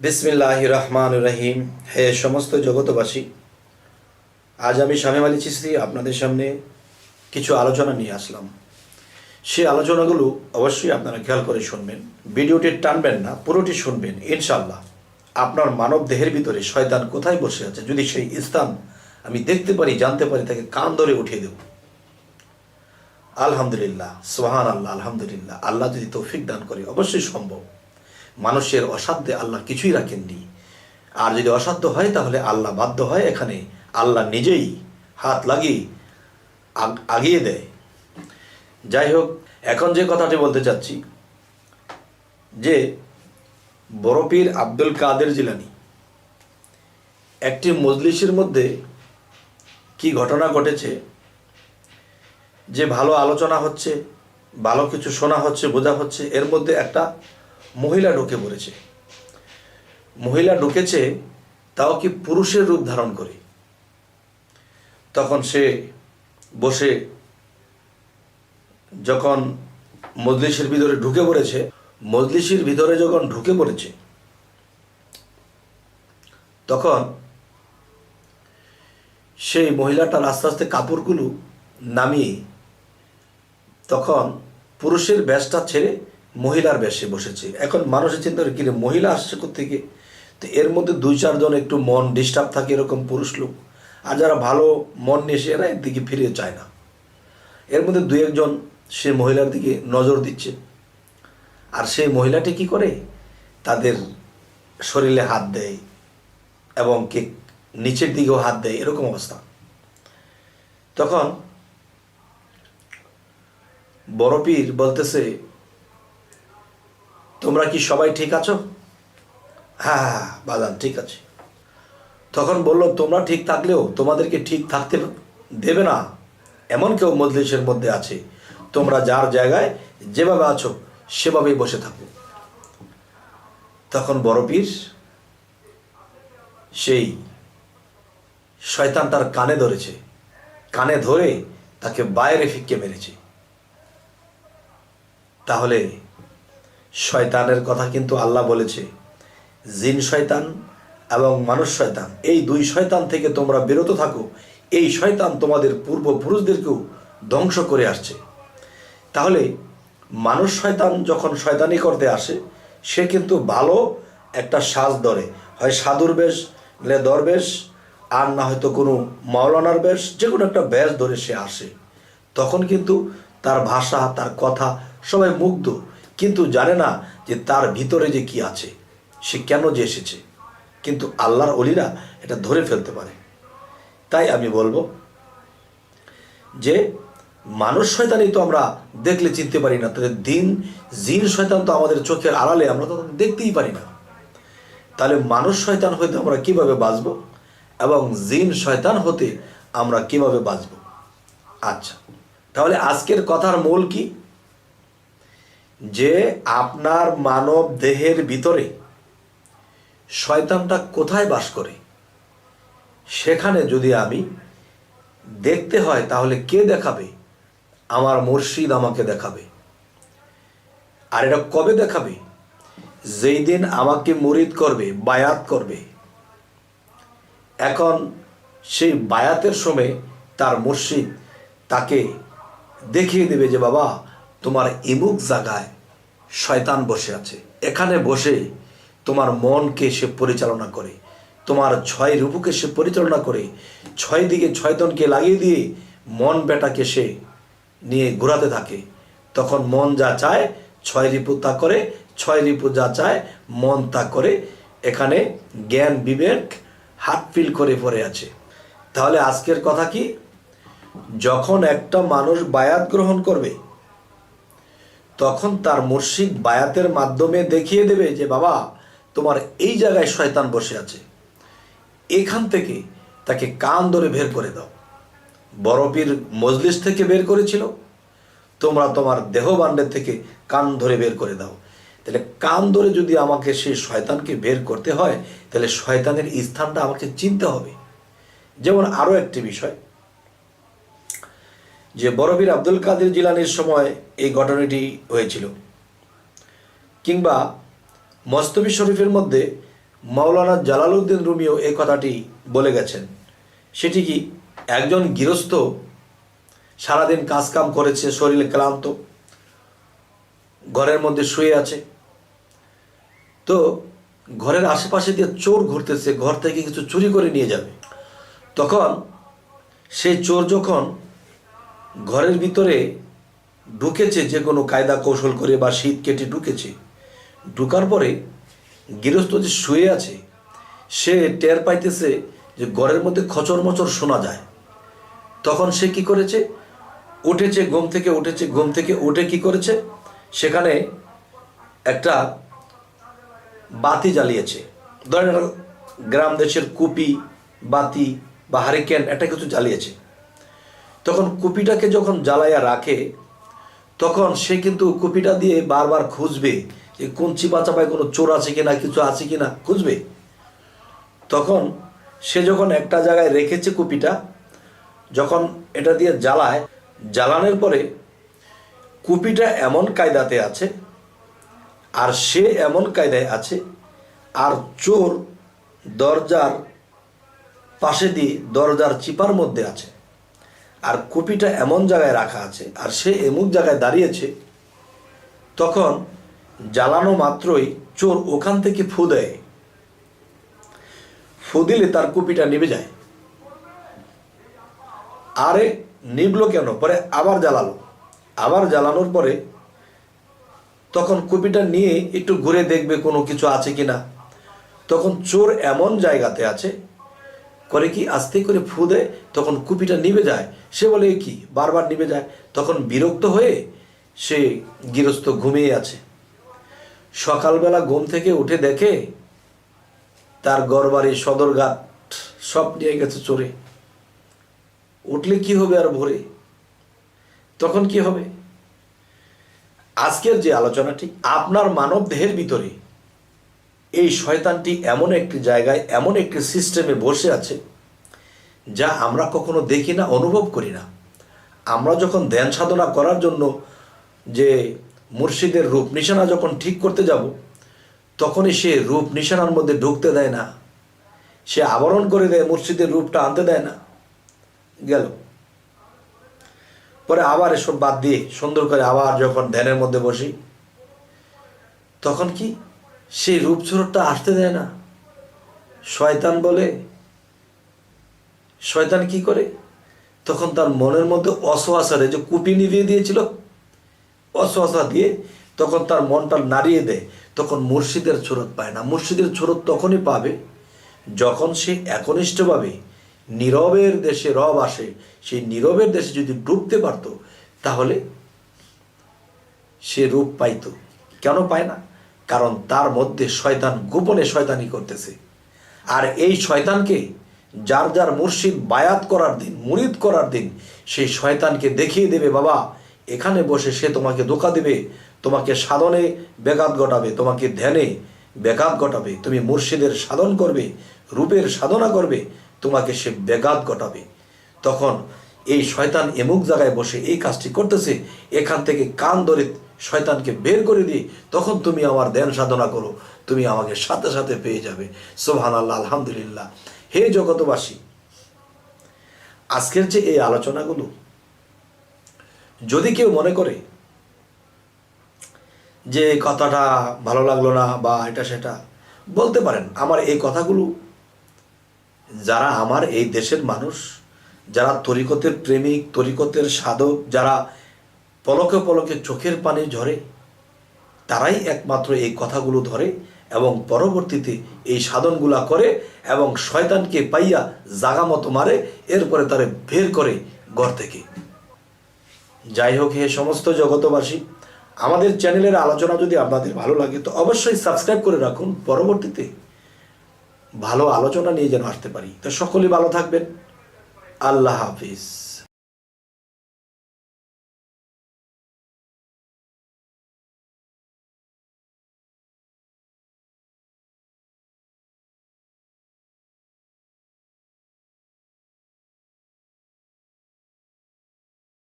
বিসমিল্লাহ রহমান রহিম হে সমস্ত জগতবাসী আজ আমি শামীম আলী চিস্তি আপনাদের সামনে কিছু আলোচনা নিয়ে আসলাম। সেই আলোচনাগুলো অবশ্যই আপনারা খেয়াল করে শুনবেন। ভিডিওটি টানবেন না, পুরোটি শুনবেন ইনশাল্লাহ আপনার মানব দেহের ভিতরে শয়তান কোথায় বসে আছে? যদি সেই স্থান আমি দেখতে পারি, জানতে পারি, তাকে কান ধরে উঠিয়ে দেব। আলহামদুলিল্লাহ সোহান আল্লাহ আলহামদুলিল্লাহ। আল্লাহ যদি তৌফিক দান করে, অবশ্যই সম্ভব। মানুষের অসাধ্যে আল্লাহ কিছুই রাখেননি। আর যদি অসাধ্য হয়, তাহলে আল্লাহ বাধ্য হয় এখানে আল্লাহ নিজেই হাত লাগিয়ে আগ- আগিয়ে দেয়। যাই হোক, এখন যে কথাটি বলতে চাচ্ছি, যে বরফির আব্দুল কাদের জিলানি একটি মজলিসের মধ্যে কি ঘটনা ঘটেছে, যে ভালো আলোচনা হচ্ছে, ভালো কিছু শোনা হচ্ছে, বোঝা হচ্ছে, এর মধ্যে একটা মহিলা ঢুকে পড়েছে। মহিলা ঢুকেছে, তাও কি পুরুষের রূপ ধারণ করে? তখন সে বসে, যখন মজলিসের ভিতরে ঢুকে পড়েছে, মজলিসের ভিতরে যখন ঢুকে পড়েছে, তখন সেই মহিলাটার আস্তে আস্তে কাপড়গুলো নামিয়ে, তখন পুরুষের ব্যাসটা ছেড়ে মহিলার বেশে বসেছে। এখন মানুষের চিন্তা করে, কিরে, মহিলা আসছে থেকে তো এর মধ্যে দুই চারজন একটু মন ডিস্টার্ব থাকে এরকম পুরুষ লোক। আর যারা ভালো মন নিয়ে এসে এরা এর দিকে ফিরে চায় না। এর মধ্যে দুই একজন, সে মহিলার দিকে নজর দিচ্ছে। আর সেই মহিলাটি কি করে? তাদের শরীরে হাত দেয় এবং কে নিচের দিকেও হাত দেয়, এরকম অবস্থা। তখন বড়পীর বলতেছে তোমরা কি সবাই ঠিক আছো? হ্যাঁ হ্যাঁ হ্যাঁ, বাজান ঠিক আছে। তখন বলল তোমরা ঠিক থাকলেও তোমাদেরকে ঠিক থাকতে দেবে না। এমন কেউ মজলিসের মধ্যে আছে। তোমরা যার জায়গায় যেভাবে আছো সেভাবেই বসে থাকো। তখন বড় পীর সেই শয়তান তার কানে ধরেছে। কানে ধরে তাকে বাইরে ফিক্কে মেরেছে। তাহলে শয়তানের কথা কিন্তু আল্লাহ বলেছে। জিন শয়তান এবং মানুষ শয়তান, এই দুই শয়তান থেকে তোমরা বিরত থাকো। এই শয়তান তোমাদের পূর্বপুরুষদেরকেও ধ্বংস করে আসছে। তাহলে মানুষ শয়তান যখন শয়তানি করতে আসে, সে কিন্তু ভালো একটা সাজ ধরে। হয় সাধুর বেশ, লে দরবেশ আর না হয়তো কোনো মাওলানার বেশ, যে কোনো একটা বেশ ধরে সে আসে। তখন কিন্তু তার ভাষা, তার কথা সবাই মুগ্ধ। কিন্তু জানে না যে তার ভিতরে যে কি আছে, সে কেন যে এসেছে। কিন্তু আল্লাহর অলিরা এটা ধরে ফেলতে পারে। তাই আমি বলব যে, মানুষ শয়তানই তো আমরা দেখলে চিনতে পারি না তাহলে দিন, জিন শয়তান তো আমাদের চোখের আড়ালে, আমরা তো দেখতেই পারি না। তাহলে মানুষ শয়তান হইতে আমরা কীভাবে বাঁচব এবং জিন শয়তান হতে আমরা কীভাবে বাঁচব? আচ্ছা তাহলে আজকের কথার মূল কি? যে আপনার মানব দেহের ভিতরে শয়তানটা কোথায় বাস করে? সেখানে যদি আমি দেখতে হয়, তাহলে কে দেখাবে? আমার মুর্শিদ আমাকে দেখাবে। আর এটা কবে দেখাবে? যেই দিন আমাকে মুরিদ করবে, বায়াত করবে। এখন সেই বায়াতের সময় তার মুর্শিদ তাকে দেখিয়ে দেবে যে, বাবা, তোমার ইমুক জায়গায় শয়তান বসে আছে। এখানে বসে তোমার মনকে সে পরিচালনা করে, তোমার ছয় রূপকে সে পরিচালনা করে, ছয় দিকে ছয়তনকে লাগিয়ে দিয়ে মন বেটাকে সে নিয়ে ঘোরাতে থাকে। তখন মন যা চায়, ছয় রিপু তা করে, ছয় রিপু যা চায়, মন তা করে। এখানে জ্ঞান, বিবেক হাত ফিল করে পড়ে আছে। তাহলে আজকের কথা কি? যখন একটা মানুষ বায়াত গ্রহণ করবে তখন তার মুর্শিদ বায়াতের মাধ্যমে দেখিয়ে দেবে যে, বাবা, তোমার এই জায়গায় শয়তান বসে আছে। এখান থেকে তাকে কান ধরে বের করে দাও। বরফির মজলিস থেকে বের করেছিল। তোমরা তোমার দেহবাণ্ডের থেকে কান ধরে বের করে দাও। তাহলে কান ধরে যদি আমাকে সেই শয়তানকে বের করতে হয়, তাহলে শয়তানের স্থানটা আমাকে চিনতে হবে। যেমন আরও একটি বিষয় যে বরফির আব্দুল কাদের জিলানির সময় এই ঘটনাটি হয়েছিল। কিংবা মস্তবি শরীফের মধ্যে মাওলানা জালালউদ্দিন রুমিও এই কথাটি বলে গেছেন। সেটি কি একজন গৃহস্থ সারাদিন কাজকাম করেছে, শরীরে ক্লান্ত, ঘরের মধ্যে শুয়ে আছে? তো ঘরের আশেপাশে দিয়ে চোর ঘুরতেছে, ঘর থেকে কিছু চুরি করে নিয়ে যাবে। তখন সেই চোর যখন ঘরের ভিতরে ঢুকেছে যে কোনো কায়দা কৌশল করে বা শীত কেটে ঢুকেছে, ঢুকার পরে গৃহস্থ যে শুয়ে আছে, সে টের পাইতেছে যে ঘরের মধ্যে খচর মচর শোনা যায়। তখন সে কি করেছে? উঠেছে, ঘুম থেকে উঠেছে, ঘুম থেকে উঠে কি করেছে? সেখানে একটা বাতি জ্বালিয়েছে। ধরেন গ্রাম দেশের কুপি, বাতি বা হারিকেন, একটা কিছু জ্বালিয়েছে। তখন কুপিটাকে যখন জ্বালাইয়া রাখে, তখন সে কিন্তু কুপিটা দিয়ে বারবার খুঁজবে যে কোন চিপা চাপায় কোনো চোর আছে কিনা, কিছু আছে কিনা, খুঁজবে। তখন সে যখন একটা জায়গায় রেখেছে কুপিটা, যখন এটা দিয়ে জ্বালায়, জ্বালানোর পরে কুপিটা এমন কায়দাতে আছে, আর সে এমন কায়দায় আছে, আর চোর দরজার পাশে দিয়ে দরজার চিপার মধ্যে আছে। আর কুপিটা এমন জায়গায় রাখা আছে, আর সে এমুক জায়গায় দাঁড়িয়েছে, তখন জ্বালানো মাত্রই চোর ওখান থেকে ফু দেয়। ফু দিলে তার কুপিটা নিভে যায়। আরে নিবলো কেন? পরে আবার জ্বালালো। আবার জ্বালানোর পরে তখন কুপিটা নিয়ে একটু ঘুরে দেখবে কোনো কিছু আছে কিনা। তখন চোর এমন জায়গাতে আছে করে কি আস্তে করে ফু দেয়, তখন কুপিটা নিভে যায়। সে বলে কি? বারবার নিভে যায়? তখন বিরক্ত হয়ে সে গৃহস্থ ঘুমিয়ে আছে। সকালবেলা ঘুম থেকে উঠে দেখে তার গড়বাড়ি সদরঘাট সব নিয়ে গেছে চোরে। উঠলে কি হবে আর ভোরে? তখন কি হবে? আজকের যে আলোচনাটি আপনার মানব দেহের ভিতরে এই শয়তানটি এমন একটি জায়গায়, এমন একটি সিস্টেমে বসে আছে, যা আমরা কখনো দেখি না, অনুভব করি না। আমরা যখন ধ্যান সাধনা করার জন্য যে মুর্শিদের রূপ নিশানা যখন ঠিক করতে যাব, তখনই সে রূপ নিশানার মধ্যে ঢুকতে দেয় না। সে আবরণ করে দেয়, মুর্শিদের রূপটা আনতে দেয় না। গেল। পরে আবার এসব বাদ দিয়ে সুন্দর করে আবার যখন ধ্যানের মধ্যে বসি, তখন কি সেই রূপচরণটা আসতে দেয় না। শয়তান বলে, শয়তান কি করে? তখন তার মনের মধ্যে অসহাসারে যে কুপি নিভিয়ে দিয়েছিল, অসহাসা দিয়ে তখন তার মনটা নাড়িয়ে দেয়। তখন মুর্শিদের ছোরত পায় না। মুর্শিদের ছোরত তখনই পাবে যখন সে একনিষ্ঠভাবে নীরবের দেশে রব আসে। সেই নীরবের দেশে যদি ডুবতে পারতো, তাহলে সে রূপ পাইতো। কেন পায় না? কারণ তার মধ্যে শয়তান গোপনে শয়তানি করতেছে। আর এই শয়তানকে যার যার মুর্শিদ বায়াত করার দিন, মুরিদ করার দিন সেই শয়তানকে দেখিয়ে দেবে, বাবা, এখানে বসে সে তোমাকে ধোকা দেবে, তোমাকে সাধনে ব্যাঘাত ঘটাবে, তোমাকে ধ্যানে ব্যাঘাত ঘটাবে, তুমি মুর্শিদের সাধন করবে, রূপের সাধনা করবে, তোমাকে সে ব্যাঘাত ঘটাবে। তখন এই শয়তান এমুক জায়গায় বসে এই কাজটি করতেছে, এখান থেকে কান ধরে শয়তানকে বের করে দিয়ে তখন তুমি আমার ধ্যান সাধনা করো, তুমি আমাকে সাথে সাথে পেয়ে যাবে। সোহান আল্লাহ আলহামদুলিল্লাহ। হে জগতবাসী আজকের যে এই আলোচনাগুলো, যদি কেউ মনে করে যে কথাটা ভালো লাগল না বা এটা সেটা, বলতে পারেন, আমার এই কথাগুলো, যারা আমার এই দেশের মানুষ, যারা তরিকতের প্রেমিক, তরিকতের সাধক, যারা পলকে পলকে চোখের পানি ঝরে, তারাই একমাত্র এই কথাগুলো ধরে এবং পরবর্তীতে এই সাধনগুলা করে এবং শয়তানকে পাইয়া জাগা মতো মারে, এরপরে তারে বের করে ঘর থেকে। যাই হোক, হে সমস্ত জগতবাসী আমাদের চ্যানেলের আলোচনা যদি আপনাদের ভালো লাগে, তো অবশ্যই সাবস্ক্রাইব করে রাখুন। পরবর্তীতে ভালো আলোচনা নিয়ে যেন আসতে পারি। তো সকলেই ভালো থাকবেন। আল্লাহ হাফিজ।